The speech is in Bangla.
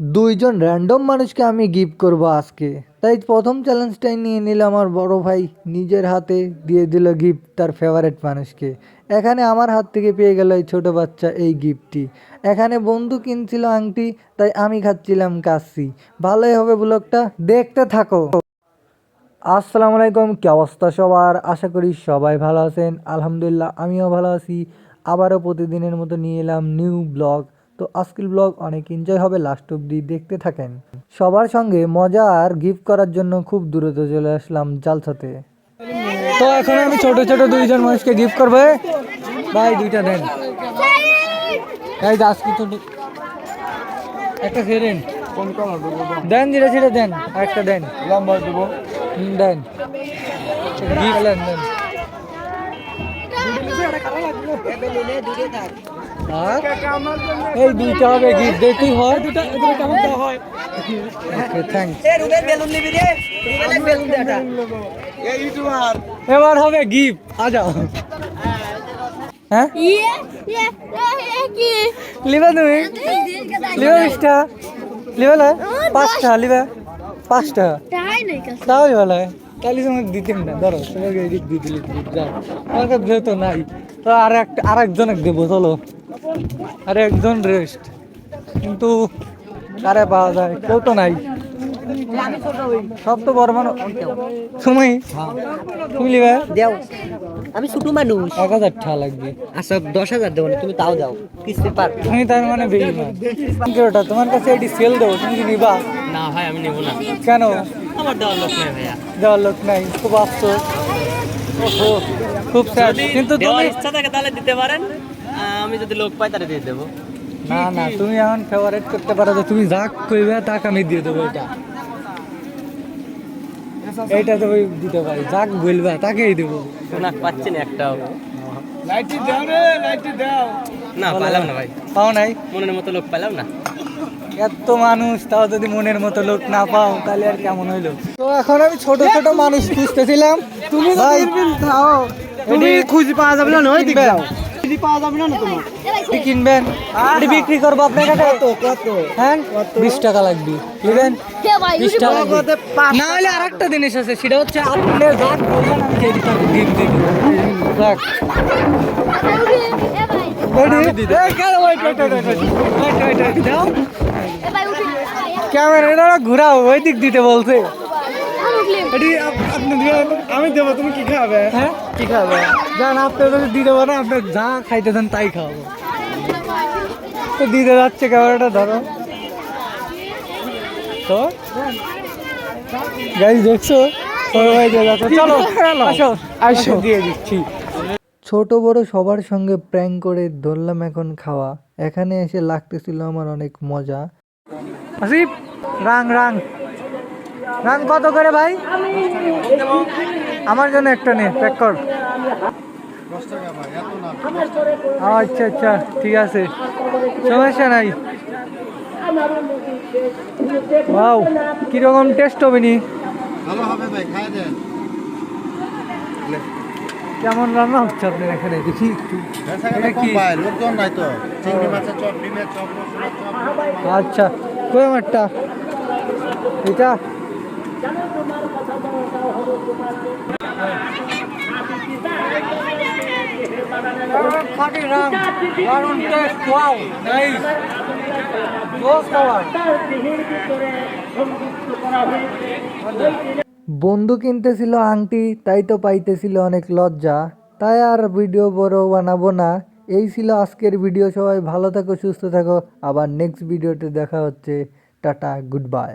দুইজন র্যান্ডম মানুষকে আমি গিফট করব আজকে। তাই প্রথম চ্যালেঞ্জটাই নিয়ে নিল আমার বড় ভাই। নিজের হাতে দিয়ে দিল গিফট তার ফেভারেট মানুষকে। এখানে আমার হাত থেকে পেয়ে গেল এই ছোটো বাচ্চা এই গিফটটি এখানে বন্ধু কিনছিল আংটি, তাই আমি খাচ্ছিলাম কাশি। ভালোই হবে ব্লগটা, দেখতে থাকো। আসসালামু আলাইকুম, কি অবস্থা সবার? আশা করি সবাই ভালো আছেন। আলহামদুলিল্লাহ, আমিও ভালো আছি। আবারও প্রতিদিনের মতো নিয়ে এলাম নিউ ব্লগ তো আজকের ব্লগ অনেক এনজয় হবে লাস্ট অব্দি দেখতে থাকেন। সবার সঙ্গে মজা আর গিফট করার জন্য খুব দূরত্ব চলে আসলাম জালসাতে। তো এখন আমি ছোট ছোট দুইজন মানুষকে গিফট করবে। ভাই, দুইটা দেন। একটা দেন যেটা সেটা দেন। একটা দেন। লম্বা দেবো দেন। গিফট দেন আর এই দুইটা হবে গিফট দেখি হয়। দুটা এগুলো কেমন দেওয়া হয়? ওকে থ্যাঙ্কস এই ইউটিউবার এবার হবে গিফট আ যাও হ্যাঁ? ইয়ে ইয়ে কি? লিবা তুমি? লিবা বিশটা। লিবা লয়? পাঁচটা লিবা। পাঁচটা। তাই নাই কাছে তাহলে ভালো তাহলে তোমাকে দিতেন না। ধরো তোমাকে এদিক দিয়ে দিলে দিতে যাও। আমার কাছে যেহেতু নাই তো আর একটা আর একজনকে দেবো চলো। আর একজন রেস্ট কিন্তু কারে পাওয়া যায়? কেউ তো নাই। সব তো বড় মানুষ। তুমি তুমি লিবে দেও। আমি ছোট মানুষ। এক হাজার টাকা লাগবে। আচ্ছা দশ হাজার দেবো না তুমি তাও দাও। কিস্তি পার। তুমি তার মানে বেশি ওটা তোমার কাছে এটি সেল দেবো তুমি কি নিবা? না ভাই আমি নেব না। কেন? আমার দেওয়ার লোক নেই ভাইয়া। দেওয়ার লোক নাই। খুব আফসোস। খুব স্যাড কিন্তু ইচ্ছা থাকে তাহলে দিতে পারেন। আমি যদি লোক পাই তাহলে দিয়ে দেবো। না না তুমি এখন ফেভারিট করতে পারো যে তুমি যা কইবে তাক আমি দিয়ে দেবো এটা। এইটা তো দিতে পারি যাক বলবে তাকেই দেবো। শোনা পাচ্ছি না একটাও। লাইটটি দাও রে লাইটটি দাও। না পাইলাম না ভাই। পাও নাই? মনের মতো লোক পাইলাম না। এত মানুষ তাও যদি মনের মতো লোক না পাও তাহলে আর কেমন হইল? তো এখন আমি ছোট ছোট মানুষ খুঁজতেছিলাম। তুমি ভাই তুমি খুঁজে পাওয়া যাবে না নয় দিক দাও পাওয়া যাবে না তোমার কি কিনবেন এটি বিক্রি করব আপনার কাছে কত হ্যাঁ বিশ টাকা লাগবে নেবেন বিশ টাকা। না হলে আর একটা জিনিস আছে সেটা হচ্ছে আপনি যাক বলবেন আমি সেই গিফট দিয়ে উঠি ক্যামেরাটা ঘুরাও ওই দিক দিতে বলছে এটি আমি দেবো তুমি কি খাবে? হ্যাঁ? কি খাবে? জান আপনি যদি দিতে পারেন আপনি যা খাইতে চান তাই খাওয়াবো তো দিতে যাচ্ছে ক্যামেরাটা ধরো। তো? গাইজ দেখছ? চলো আসো। আসো। দিয়ে দিচ্ছি। ছোট বড় সবার সঙ্গে প্র্যাঙ্ক করে ধরলাম এখন খাওয়া। এখানে এসে লাগতেছিল আমার অনেক মজা। আসিফ রাং রাং। রাং কত করে ভাই? আমার জন্য একটা নে প্যাক কর। আচ্ছা আচ্ছা ঠিক আছে। সমস্যা নাই। ওয়াও কীরকম টেস্ট হবে নি? ভালো হবে ভাই খাই দেন। কেমন রান্না হচ্ছে আপনার এখানে? দেখি একটু। লোকজন নাই তো। চিংড়ি মাছের চপ ডিমের চপ। আচ্ছা কই আমারটা? এটা? বন্ধু কিনতেছিল আংটি, তাই তো পাইতেছিল অনেক লজ্জা। তাই আর ভিডিও বড় বানাবো না। এই ছিল আজকের ভিডিও সবাই ভালো থাকো, সুস্থ থাকো। আবার নেক্সট ভিডিওতে দেখা হচ্ছে। Tata good bye